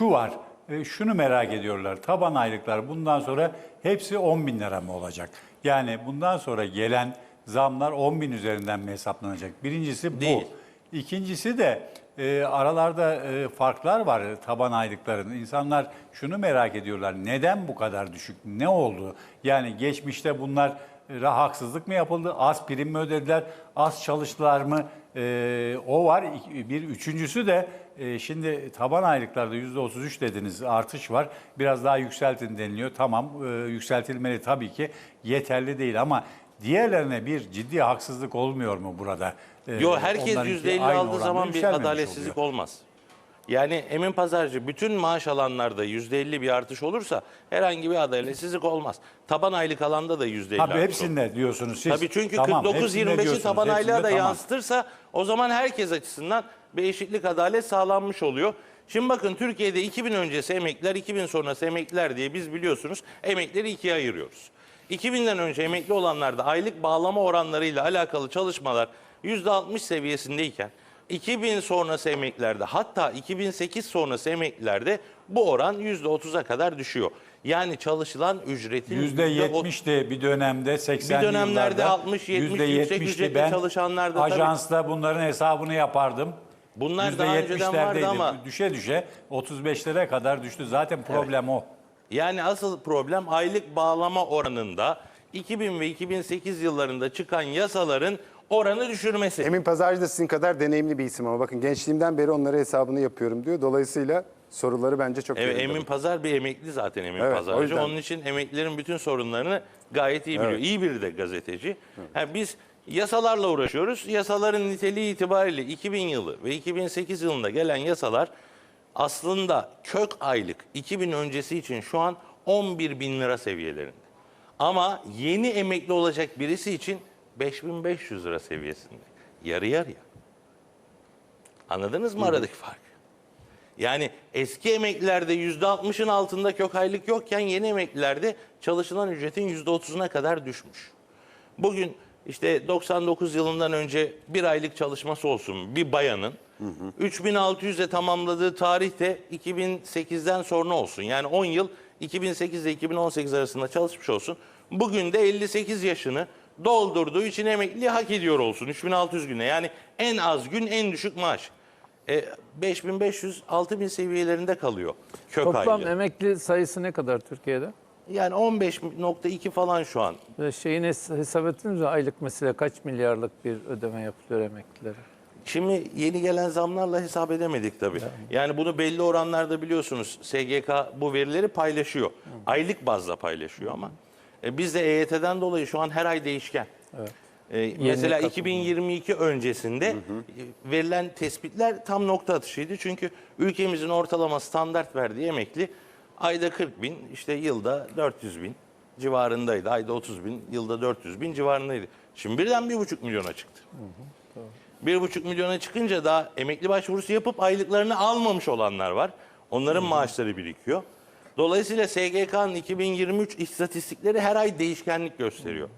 şu var. e, şunu merak ediyorlar. Taban aylıklar bundan sonra hepsi 10 bin lira mı olacak? Yani bundan sonra gelen zamlar 10 bin üzerinden mi hesaplanacak? Birincisi bu. Değil. İkincisi de e, aralarda e, farklar var taban aylıkların. İnsanlar şunu merak ediyorlar. Neden bu kadar düşük? Ne oldu? Yani geçmişte bunlar haksızlık mı yapıldı? Az prim mi ödediler? Az çalıştılar mı? E, o var. Bir üçüncüsü de e, şimdi taban aylıklarda %33 dediniz artış var. Biraz daha yükseltin deniliyor. Tamam e, yükseltilmeli tabii ki. Yeterli değil ama diğerlerine bir ciddi haksızlık olmuyor mu burada? E, Yo herkes onlarınki %50 aynı aldığı oranda zaman bir yükselmemiş adaletsizlik oluyor. olmaz. Yani Emin Pazarcı bütün maaş alanlarda %50 bir artış olursa herhangi bir adaletsizlik olmaz. Taban aylık alanda da %50 Tabii artış olur. hepsinde diyorsunuz siz. Tabii çünkü Tamam, 49 hepsinde 25'i diyorsunuz, taban hepsinde aylığa da tamam. yansıtırsa o zaman herkes açısından bir eşitlik adalet sağlanmış oluyor. Şimdi bakın Türkiye'de 2000 öncesi emekliler, 2000 sonrası emekliler diye biz biliyorsunuz emeklileri ikiye ayırıyoruz. 2000'den önce emekli olanlarda aylık bağlama oranlarıyla alakalı çalışmalar %60 seviyesindeyken 2000 sonrası emeklilerde hatta 2008 sonrası emeklilerde bu oran %30'a kadar düşüyor. Yani çalışılan ücretin %70'ti bir dönemde 80'li Bir dönemlerde yıllarda. 60, 70 yüksek %70'ti. ücretli ben çalışanlar da tabii- Ajansta bunların hesabını yapardım. Bunlar daha önceden vardı %70'lerdeydi. ama- Düşe düşe 35'lere kadar düştü. Zaten problem o. Yani asıl problem aylık bağlama oranında 2000 ve 2008 yıllarında çıkan yasaların oranı düşürmesi. Emin Pazarcı da sizin kadar deneyimli bir isim ama bakın gençliğimden beri onlara hesabını yapıyorum diyor. Dolayısıyla soruları bence çok Evet. Emin Pazar bir emekli zaten Emin Evet, o Pazarcı. yüzden. Onun için emeklilerin bütün sorunlarını gayet iyi biliyor. İyi biri de gazeteci. Ha, biz yasalarla uğraşıyoruz. Yasaların niteliği itibariyle 2000 yılı ve 2008 yılında gelen yasalar aslında kök aylık 2000 öncesi için şu an 11 bin lira seviyelerinde. Ama yeni emekli olacak birisi için 5500 lira seviyesinde. Yarı yarıya. Anladınız mı aradaki farkı? Yani eski emeklilerde %60'ın altında kök aylık yokken yeni emeklilerde çalışılan ücretin %30'una kadar düşmüş. Bugün işte 99 yılından önce bir aylık çalışması olsun bir bayanın 3600'e tamamladığı tarih de 2008'den sonra olsun. Yani 10 yıl 2008 ile 2018 arasında çalışmış olsun. Bugün de 58 yaşını doldurduğu için emekliliği hak ediyor olsun 3600 güne. Yani en az gün en düşük maaş. E, 5500 6000 seviyelerinde kalıyor kök Toplam aylığı. emekli sayısı ne kadar Türkiye'de? Yani 15.2 falan şu an. Ve şeyini hes- hesap ettiniz mi? Aylık mesela kaç milyarlık bir ödeme yapılıyor emeklilere? Şimdi yeni gelen zamlarla hesap edemedik tabii. Yani bunu belli oranlarda biliyorsunuz SGK bu verileri paylaşıyor. Aylık bazda paylaşıyor ama. E, biz de EYT'den dolayı şu an her ay değişken. E, mesela katılım. 2022 öncesinde e, verilen tespitler tam nokta atışıydı. Çünkü ülkemizin ortalama standart verdiği emekli ayda 40 bin, işte yılda 400 bin civarındaydı. Ayda 30 bin, yılda 400 bin civarındaydı. Şimdi birden 1,5 milyona çıktı. Bir buçuk milyona çıkınca daha emekli başvurusu yapıp aylıklarını almamış olanlar var. Onların maaşları birikiyor. Dolayısıyla SGK'nın 2023 istatistikleri her ay değişkenlik gösteriyor.